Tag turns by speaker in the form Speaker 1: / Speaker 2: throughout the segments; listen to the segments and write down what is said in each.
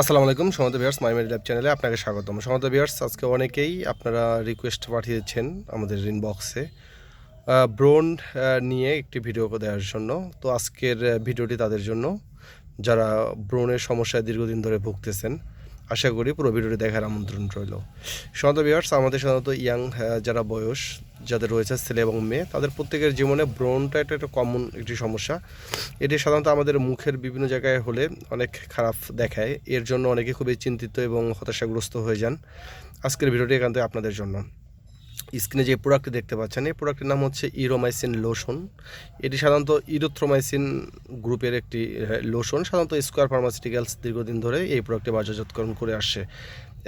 Speaker 1: আসসালামু আলাইকুম সমত বিয়ার্স মাই মেডি ল্যাব চ্যানেলে আপনাকে স্বাগতম। সমত বিয়ার্স আজকে অনেকেই আপনারা রিকোয়েস্ট পাঠিয়েছেন আমাদের ইনবক্সে ব্রোন নিয়ে একটি ভিডিও দেওয়ার জন্য। তো আজকের ভিডিওটি তাদের জন্য। যারা ব্রোনের সমস্যায় দীর্ঘদিন ধরে ভুগতেছেন আশা করি পুরো ভিডিওটি দেখার আমন্ত্রণ রইল। সাধারণত বিহার্স আমাদের সাধারণত ইয়াং যারা বয়স, যাদের রয়েছে ছেলে এবং মেয়ে, তাদের প্রত্যেকের জীবনে ব্রণটা একটা একটা কমন একটি সমস্যা। এটি সাধারণত আমাদের মুখের বিভিন্ন জায়গায় হলে অনেক খারাপ দেখায়। এর জন্য অনেকে খুবই চিন্তিত এবং হতাশাগ্রস্ত হয়ে যান। আজকের ভিডিওটি থেকে আপনাদের জন্য। স্ক্রিনে যে প্রোডাক্টটি দেখতে পাচ্ছেন, এই প্রোডাক্টের নাম হচ্ছে ইরোমাইসিন লোশন। এটি সাধারণত ইরোথ্রোমাইসিন গ্রুপের একটি লোশন। সাধারণত স্কোয়ার ফার্মাসিউটিক্যালস দীর্ঘদিন ধরে এই প্রোডাক্টটি বাজারজাতকরণ করে আসছে।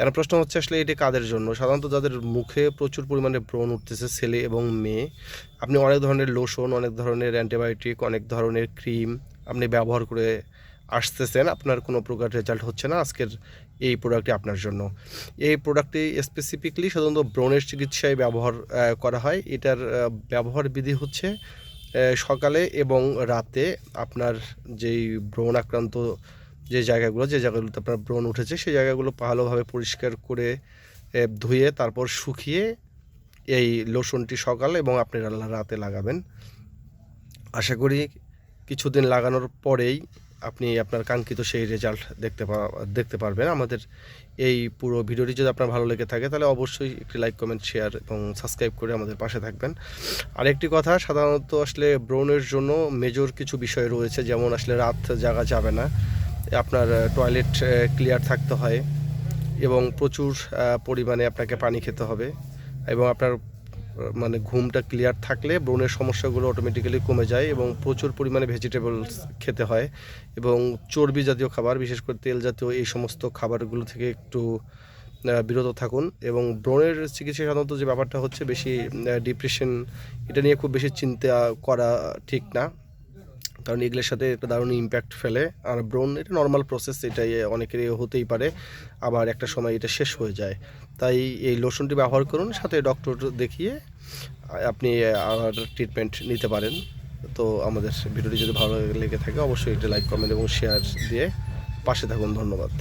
Speaker 1: এখন প্রশ্ন হচ্ছে, আসলে এটি কাদের জন্য? সাধারণত যাদের মুখে প্রচুর পরিমাণে ব্রণ উঠতেছে, ছেলে এবং মেয়ে, আপনি অনেক ধরনের লোশন, অনেক ধরনের অ্যান্টিবায়োটিক, অনেক ধরনের ক্রিম আপনি ব্যবহার করে আসতেছেন, আপনার কোনো প্রকার রেজাল্ট হচ্ছে না, আজকের এই প্রোডাক্টটি আপনার জন্য। এই প্রোডাক্টটি স্পেসিফিকলি সাধারণত ব্রণের চিকিৎসায় ব্যবহার করা হয়। এটার ব্যবহার বিধি হচ্ছে সকালে এবং রাতে আপনার যেই ব্রণ আক্রান্ত যে জায়গাগুলো, যে জায়গাগুলোতে আপনার ব্রণ উঠেছে, সেই জায়গাগুলো ভালোভাবে পরিষ্কার করে ধুয়ে তারপর শুকিয়ে এই লোশনটি সকাল এবং আপনি রাতে লাগাবেন। আশা করি কিছুদিন লাগানোর পরেই আপনি আপনার কাঙ্ক্ষিত সেই রেজাল্ট দেখতে দেখতে পারবেন। আমাদের এই পুরো ভিডিওটি যদি আপনার ভালো লেগে থাকে, তাহলে অবশ্যই একটি লাইক কমেন্ট শেয়ার এবং সাবস্ক্রাইব করে আমাদের পাশে থাকবেন। আরেকটি কথা, সাধারণত আসলে ব্রণের জন্য মেজর কিছু বিষয় রয়েছে, যেমন আসলে রাত জাগা যাবে না, আপনার টয়লেট ক্লিয়ার থাকতে হয় এবং প্রচুর পরিমাণে আপনাকে পানি খেতে হবে এবং আপনার মানে ঘুমটা ক্লিয়ার থাকলে ব্রণের সমস্যাগুলো অটোমেটিক্যালি কমে যায় এবং প্রচুর পরিমাণে ভেজিটেবলস খেতে হয় এবং চর্বি জাতীয় খাবার, বিশেষ করে তেল জাতীয় এই সমস্ত খাবারগুলো থেকে একটু বিরত থাকুন এবং ব্রণের চিকিৎসা সাধারণত যে ব্যাপারটা হচ্ছে বেশি ডিপ্রেশন এটা নিয়ে খুব বেশি চিন্তা করা ঠিক না। কারণ এগুলোর সাথে একটা দারুণ ইম্প্যাক্ট ফেলে। আর ব্রোন, এটা নর্মাল প্রসেস এটাই অনেকেরই হতেই পারে। আবার একটা সময় এটা শেষ হয়ে যায়। তাই এই লোশনটি ব্যবহার করুন, সাথে ডক্টর দেখিয়ে আপনি আর ট্রিটমেন্ট নিতে পারেন। তো আমাদের ভিডিওটি যদি ভালো লেগে থাকে, অবশ্যই এটা লাইক কমেন্ট এবং শেয়ার দিয়ে পাশে থাকুন। ধন্যবাদ।